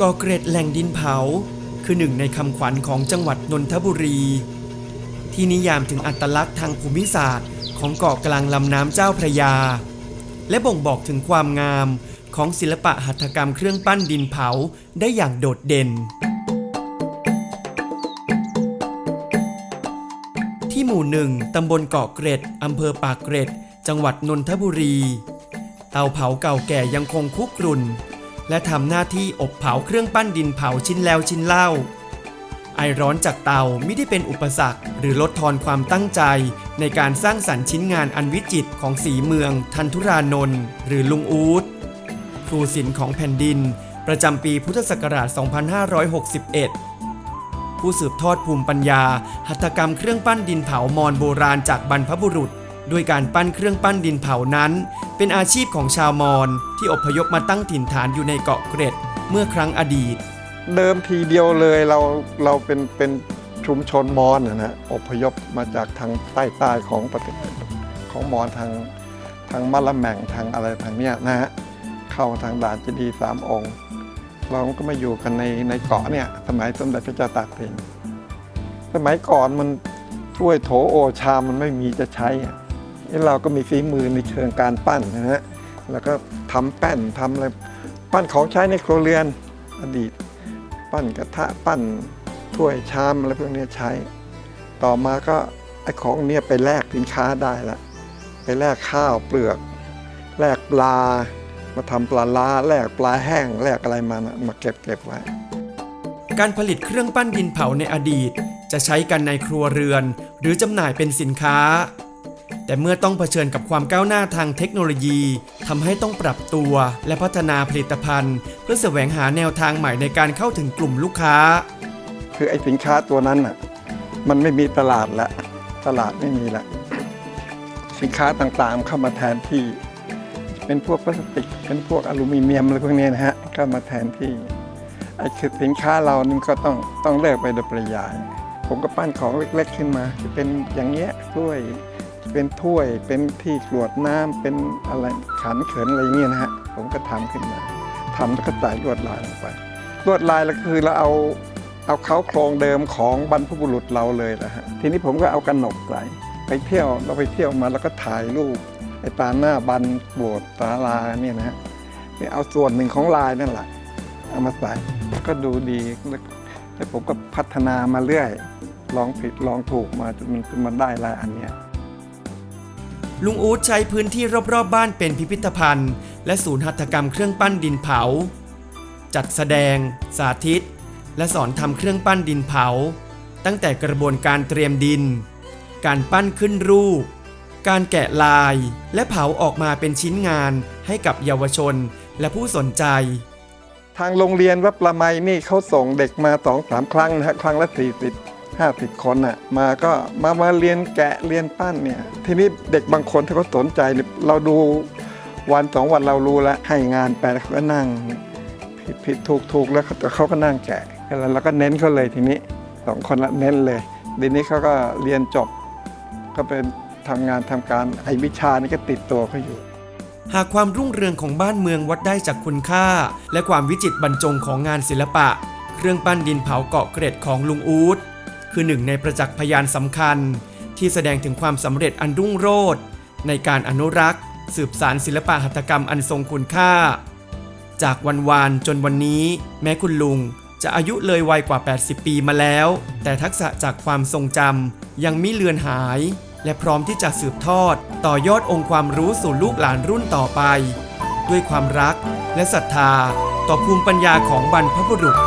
กอเกร็ดแหล่งดินเผา คือหนึ่งในคำขวัญของจังหวัดนนทบุรี ที่นิยามถึงอัตลักษณ์ทางภูมิศาสตร์ ของเกาะกลางลำน้ำเจ้าพระยา และบ่งบอกถึงความงามของศิลปะหัตถกรรมเครื่องปั้นดินเผาได้อย่างโดดเด่น ที่หมู่หนึ่งตำบลเกาะเกร็ดอำเภอปากเกร็ด จังหวัดนนทบุรี เตาเผาเก่าแก่ยังคงคุกรุ่น และทำหน้าที่อบเผาเครื่องปั้นดินเผาชิ้นแล้วชิ้นเล่า ไอร้อนจากเตาไม่ได้เป็นอุปสรรค หรือลดทอนความตั้งใจ ในการสร้างสรรค์ชิ้นงานอันวิจิตรของสีเมือง ทันทุรานนท์หรือลุงอูดครูศิลป์ของแผ่นดิน ประจำปีพุทธศักราช 2561 ผู้สืบทอดภูมิปัญญา หัตถกรรมเครื่องปั้นดินเผามอญโบราณจากบรรพบุรุษ ด้วยการปั้นเครื่องปั้นดินเผานั้น เป็นอาชีพของชาวมอญที่อพยพมาตั้งถิ่นฐานอยู่ในเกาะเกร็ดเมื่อครั้งอดีต เดิมทีเดียวเลยเราเราเป็นเป็นชุมชนมอญนะฮะอพยพมาจากทางใต้ใต้ของประเทศของมอญทางทางมะละแมงทางอะไรทางเนี้ยนะฮะเข้าทางด่านเจดีย์สามองค์ เราก็มาอยู่กันในในเกาะเนี่ยสมัยสมเด็จพระเจ้าตากสินสมัยก่อนมันถ้วยโถโอชามมันไม่มีจะใช้อะ เอ้เราก็มีฝีมือในเชิงการปั้นนะฮะแล้วก็ทำแป้นทำอะไรปั้นของใช้ในครัวเรือนอดีต ปั้นกระทะปั้นถ้วยชามอะไรพวกนี้ใช้ ต่อมาก็ไอ้ของเนี้ยไปแลกสินค้าได้ละไปแลกข้าวเปลือกแลกปลา มาทำปลาล้าแลกปลาแห้งแลกอะไรมานะมาเก็บเก็บไว้ การผลิตเครื่องปั้นดินเผาในอดีต จะใช้กันในครัวเรือน หรือจำหน่ายเป็นสินค้า แต่เมื่อต้องเผชิญกับความก้าวหน้าทางเทคโนโลยีทำให้ต้องปรับตัว และพัฒนาผลิตภัณฑ์ เพื่อแสวงหาแนวทางใหม่ในการเข้าถึงกลุ่มลูกค้า คือไอ้สินค้าตัวนั้นน่ะมันไม่มีตลาดละตลาดไม่มีละสินค้าต่างๆเข้ามาแทนที่ เป็นพวกพลาสติก เป็นพวกอลูมิเนียมอะไรพวกนี้นะฮะเข้ามาแทนที่ไอ้คือสินค้าเรานี่ก็ต้องต้องเลิกไปโดยปริยาย ผมก็ปั้นของเล็กๆขึ้นมาจะเป็นอย่างเงี้ยถ้วย เป็นถ้วยเป็นที่กรวดน้ำเป็นอะไรขันเขินอะไรเงี้ยนะฮะผมก็ทำขึ้นมาทำแล้วก็ใส่ลวดลายลงไปลวดลายแล้วก็คือเราเอาเอาเขาโครงเดิมของบรรพบุรุษเราเลยนะฮะทีนี้ผมก็เอากระหนกใส่ไปเที่ยวเราไปเที่ยวมาแล้วก็ถ่ายรูปไอ้ตาหน้าบันโบสถ์ตาลาเนี่ยนะฮะเนี่เอาส่วนหนึ่งของลายนั่นแหละเอามาใส่ก็ดูดีแล้วผมก็พัฒนามาเรื่อย ลองผิดลองถูกมาจนมันมันได้ลายอันเนี้ย ลุงอู๊ดใช้พื้นที่รอบๆบบ้านเป็นพิพิธภัณฑ์ และศูนย์หัตถกรรมเครื่องปั้นดินเผา จัดแสดง สาธิต และสอนทำเครื่องปั้นดินเผา ตั้งแต่กระบวนการเตรียมดิน การปั้นขึ้นรูป การแกะลายและเผาออกมาเป็นชิ้นงานให้กับเยาวชนและผู้สนใจ ทางโรงเรียนวัดประไมนี่เขาส่งเด็กมาสองสามครั้งนะฮะครั้งละสี่สิบ ห้าสิคนน่ะมาก็มามาเรียนแกะเรียนปั้นเนี่ยทีนี้เด็กบางคนถ้าเขาสนใจเนี่ยเราดูวันสองวันเรารู้แล้วให้งานไปแล้วเขาก็นั่งผิดผิดถูกถูกแล้วเขาเขาก็นั่งแกะแล้วเราก็เน้นเขาเลยทีนี้สองคนละเน้นเลยเดี๋ยวนี้เขาก็เรียนจบ ก็เป็นทำงานทำการไอวิชานี่ก็ติดตัวเขาอยู่ หากความรุ่งเรืองของบ้านเมืองวัดได้จากคุณค่า และความวิจิตรบรรจงของงานศิลปะ เครื่องปั้นดินเผาเกาะเกร็ดของลุงอู๊ด คือหนึ่งในประจักษ์พยานสำคัญ ที่แสดงถึงความสำเร็จอันรุ่งโรจน์ในการอนุรักษ์ สืบสารศิลปะหัตถกรรมอันทรงคุณค่า จากวันวานจนวันนี้ แม้คุณลุงจะอายุเลยวัยกว่า 80 ปีมาแล้ว แต่ทักษะจากความทรงจำยังมิเลือนหาย และพร้อมที่จะสืบทอด ต่อยอดองค์ความรู้สู่ลูกหลานรุ่นต่อไป ด้วยความรักและศรัทธาต่อภูมิปัญญาของบรรพบุรุษ